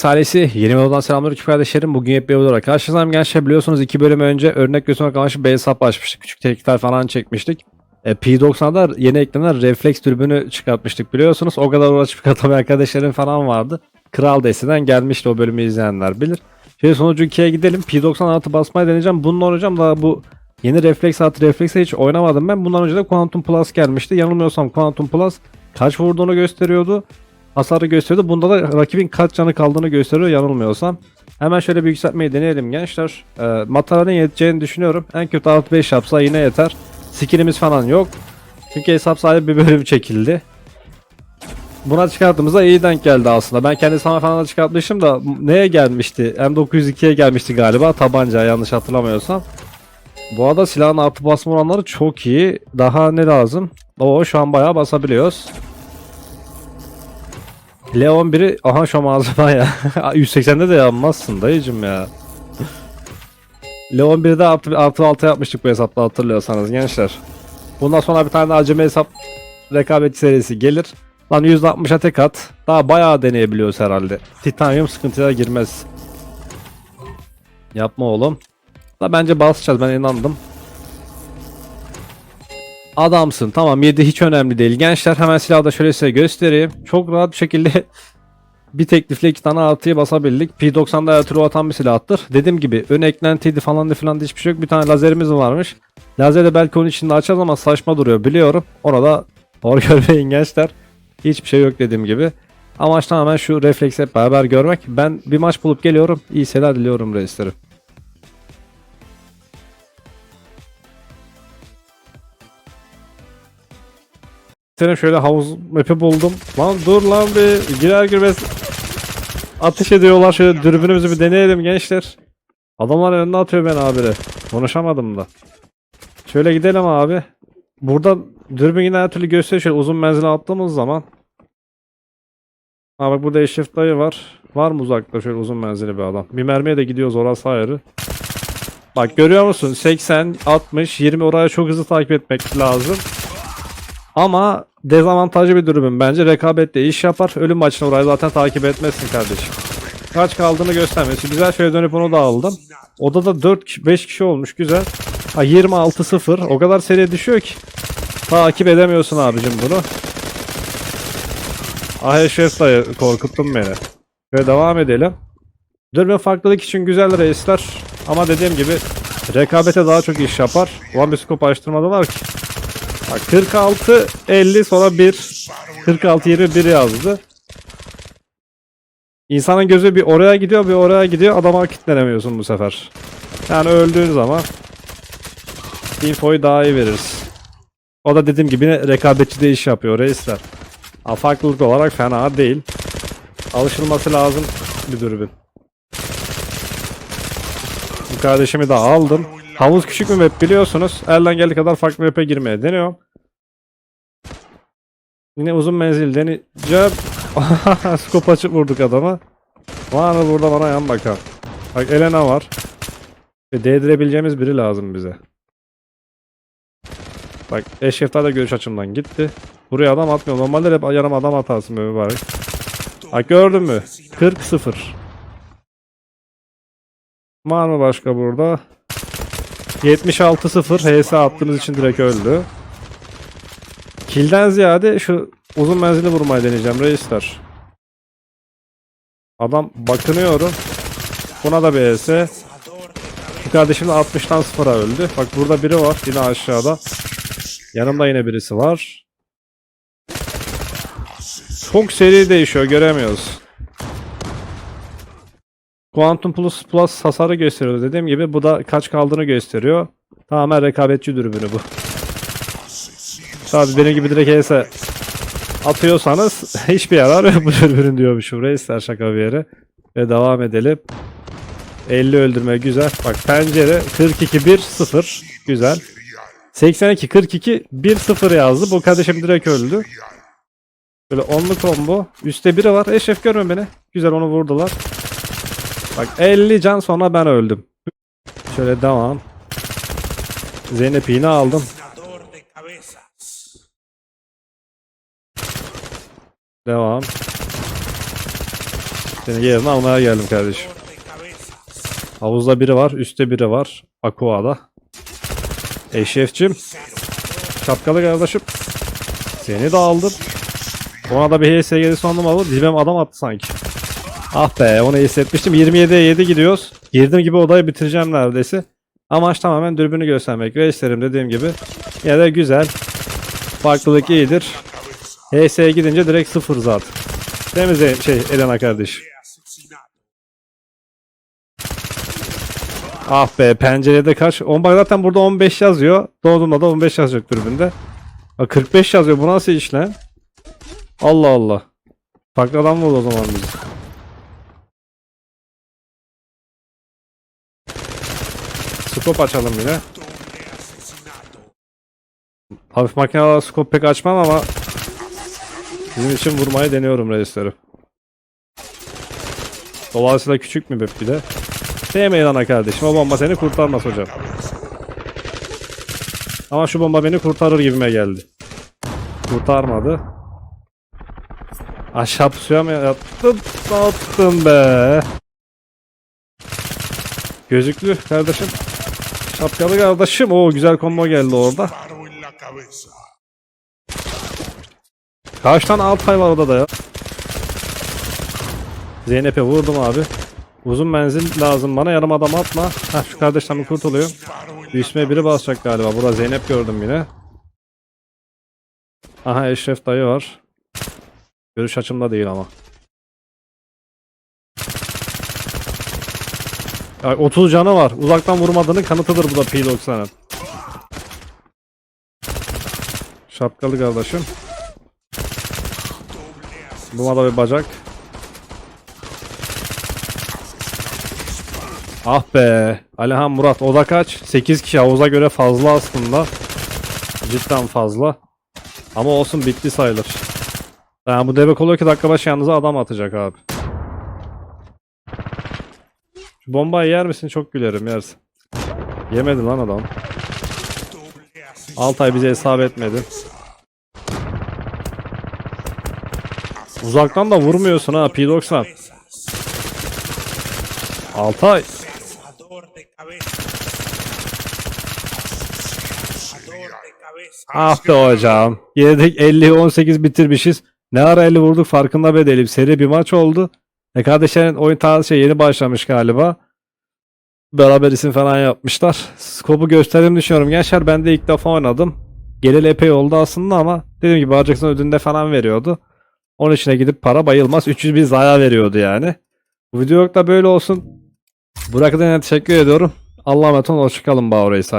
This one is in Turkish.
Salisi yeni yoldan selamlar ekip kardeşlerim. Bugün hep bir olarak karşınızdayım gençler. Biliyorsunuz iki bölüm önce örnek göstermek amaçlı bir hesap açmıştık. Küçük teknikler falan çekmiştik. E, P90'da yeni eklenen refleks türbünü çıkartmıştık biliyorsunuz. O kadar uğraşıp katamayan arkadaşlarım falan vardı. Kral desteden gelmişti o bölümü izleyenler bilir. Şimdi sonucu 2'ye gidelim. P90 artı basmayı deneyeceğim. Bununla hocam daha bu yeni refleks artı reflekse hiç oynamadım ben. Bundan önce de Quantum Plus gelmişti. Yanılmıyorsam Quantum Plus kaç vurduğunu gösteriyordu hasarı gösteriyordu. Bunda da rakibin kaç canı kaldığını gösteriyor yanılmıyorsam. Hemen şöyle bir yükseltmeyi deneyelim gençler. Ee, Matara'nın yeteceğini düşünüyorum. En kötü artı 5 yapsa yine yeter. Skillimiz falan yok. Çünkü hesap sahibi bir bölüm çekildi. Buna çıkarttığımızda iyi denk geldi aslında. Ben kendi sana falan da çıkartmışım da neye gelmişti? M902'ye gelmişti galiba tabanca yanlış hatırlamıyorsam. Bu arada silahın artı basma oranları çok iyi. Daha ne lazım? Oo şu an bayağı basabiliyoruz. Leon 1'i aha şu malzeme ya. 180'de de yanmazsın dayıcım ya. Leon 1'de artı, artı 6 yapmıştık bu hesapta hatırlıyorsanız gençler. Bundan sonra bir tane daha acemi hesap rekabet serisi gelir. Lan %60'a tek at. Daha bayağı deneyebiliyoruz herhalde. Titanium sıkıntıya girmez. Yapma oğlum. Da bence basacağız ben inandım. Adamsın. Tamam 7 hiç önemli değil. Gençler hemen silahı da şöyle size göstereyim. Çok rahat bir şekilde bir teklifle iki tane artıya basabildik. P90'da her türlü atan bir silahtır. Dediğim gibi ön eklentiydi falan da filan da hiçbir şey yok. Bir tane lazerimiz varmış. Lazer de belki onun içinde açacağız ama saçma duruyor biliyorum. Orada hor görmeyin gençler. Hiçbir şey yok dediğim gibi. Amaç tamamen şu refleks hep beraber görmek. Ben bir maç bulup geliyorum. İyi seyirler diliyorum reislerim. Senin şöyle havuz map'i buldum. Lan dur lan bir girer girmez ateş ediyorlar. Şöyle dürbünümüzü bir deneyelim gençler. Adamlar önüne atıyor beni abire. Konuşamadım da. Şöyle gidelim abi. Burada dürbün yine her türlü gösteriyor. Şöyle uzun menzile attığımız zaman. Ha bak burada eşref dayı var. Var mı uzakta şöyle uzun menzili bir adam? Bir mermiye de gidiyoruz orası ayrı. Bak görüyor musun? 80, 60, 20 oraya çok hızlı takip etmek lazım. Ama dezavantajlı bir durum bence. Rekabette iş yapar. Ölüm maçını orayı zaten takip etmezsin kardeşim. Kaç kaldığını göstermesi. Güzel şöyle dönüp onu da aldım. Odada 4-5 kişi olmuş. Güzel. Ha 26-0. O kadar seri düşüyor ki. Takip edemiyorsun abicim bunu. Ah Eşref dayı korkuttun beni. Ve devam edelim. Ve farklılık için güzel reisler. Ama dediğim gibi rekabete daha çok iş yapar. Ulan bir scope açtırmadılar ki. Bak 46 50 sonra 1 46 21 yazdı. İnsanın gözü bir oraya gidiyor bir oraya gidiyor adama kilitlenemiyorsun bu sefer. Yani öldüğün zaman infoyu daha iyi veririz. O da dediğim gibi rekabetçi de iş yapıyor reisler. Ha, olarak fena değil. Alışılması lazım bir dürbün. Bu kardeşimi de aldım. Havuz küçük bir map biliyorsunuz. Elden geldiği kadar farklı map'e girmeye deniyorum. Yine uzun menzil deneyeceğim. Scope açıp vurduk adama. Var burada bana yan bakan. Bak Elena var. Ve değdirebileceğimiz biri lazım bize. Bak eşrefler de görüş açımdan gitti. Buraya adam atmıyor. Normalde hep yanıma adam atarsın böyle bari. Bak gördün mü? 40-0. Var mı başka burada? 76-0 HS attığınız için direkt öldü. Kill'den ziyade şu uzun menzili vurmayı deneyeceğim reisler. Adam bakınıyorum. Buna da HS. Şu kardeşim de 60'tan 0'a öldü. Bak burada biri var yine aşağıda. Yanımda yine birisi var. Çok seri değişiyor göremiyoruz. Quantum Plus Plus hasarı gösteriyor dediğim gibi bu da kaç kaldığını gösteriyor. Tamamen rekabetçi dürbünü bu. Tabi benim gibi direkt HS atıyorsanız hiçbir yarar yok bu dürbünün diyormuşum. Reisler şaka bir yere. Ve devam edelim. 50 öldürme güzel. Bak pencere 42-1-0 güzel. 82-42-1-0 yazdı. Bu kardeşim direkt öldü. Böyle onlu combo. Üste biri var. Eşref görme beni. Güzel onu vurdular. Bak 50 can sonra ben öldüm. Şöyle devam. Zeynep iğne aldım. Devam. Seni yerine almaya geldim kardeşim. Havuzda biri var, üstte biri var. Aqua'da. Eşref'cim. Şapkalı kardeşim. Seni de aldım. Ona da bir HS gelirse anlam alır. Dibem adam attı sanki. Ah be onu hissetmiştim. 27'ye 7 gidiyoruz. Girdim gibi odayı bitireceğim neredeyse. Amaç tamamen dürbünü göstermek. Reislerim dediğim gibi. Yine de güzel. Farklılık iyidir. HS'ye gidince direkt sıfır mi Zeyn- şey Elena kardeş? Ah be pencerede kaç? On bak zaten burada 15 yazıyor. Doğduğumda da 15 yazacak dürbünde. Ha, 45 yazıyor. Bu nasıl iş lan? Allah Allah. Farklı adam vurdu o zaman bizi. Skop açalım yine. Hafif makinelerle skop pek açmam ama bizim için vurmayı deniyorum reisleri. Dolayısıyla küçük mü bir de? Sevmeyin ana kardeşim. O bomba seni kurtarmaz hocam. Ama şu bomba beni kurtarır gibime geldi. Kurtarmadı. Aşağı pusuya mı yattım? Ne yaptım be? Gözüklü kardeşim. Şapkalı kardeşim. Oo güzel combo geldi orada. Kaç tane Alpay var odada ya? Zeynep'e vurdum abi. Uzun menzil lazım bana. Yarım adam atma. Heh şu kardeşlerim kurtuluyor. Paro en la Üstüme biri basacak galiba. Burada Zeynep gördüm yine. Aha Eşref dayı var. Görüş açımda değil ama. Ya 30 canı var. Uzaktan vurmadığının kanıtıdır bu da P90'ın. Şapkalı kardeşim. Buna da bir bacak. Ah be. Alihan Murat o da kaç? 8 kişi havuza göre fazla aslında. Cidden fazla. Ama olsun bitti sayılır. Yani bu demek oluyor ki dakika başı yanınıza adam atacak abi. Şu bombayı yer misin? Çok gülerim yersin. Yemedi lan adam. Altay bize hesap etmedi. Uzaktan da vurmuyorsun ha P90. Altay. Ah be hocam. Yedik 50 18 bitirmişiz. Ne ara 50 vurduk farkında bile değilim. Seri bir maç oldu. E kardeşlerin oyun tarzı şey yeni başlamış galiba. Beraber isim falan yapmışlar. Skopu göstereyim düşünüyorum. Gençler ben de ilk defa oynadım. Geleli epey oldu aslında ama dediğim gibi Harcaksın ödünde falan veriyordu. Onun içine gidip para bayılmaz. 300 bin zarar veriyordu yani. Bu video da böyle olsun. Burak'a teşekkür ediyorum. Allah'a emanet olun. Hoşçakalın Bağır Reis.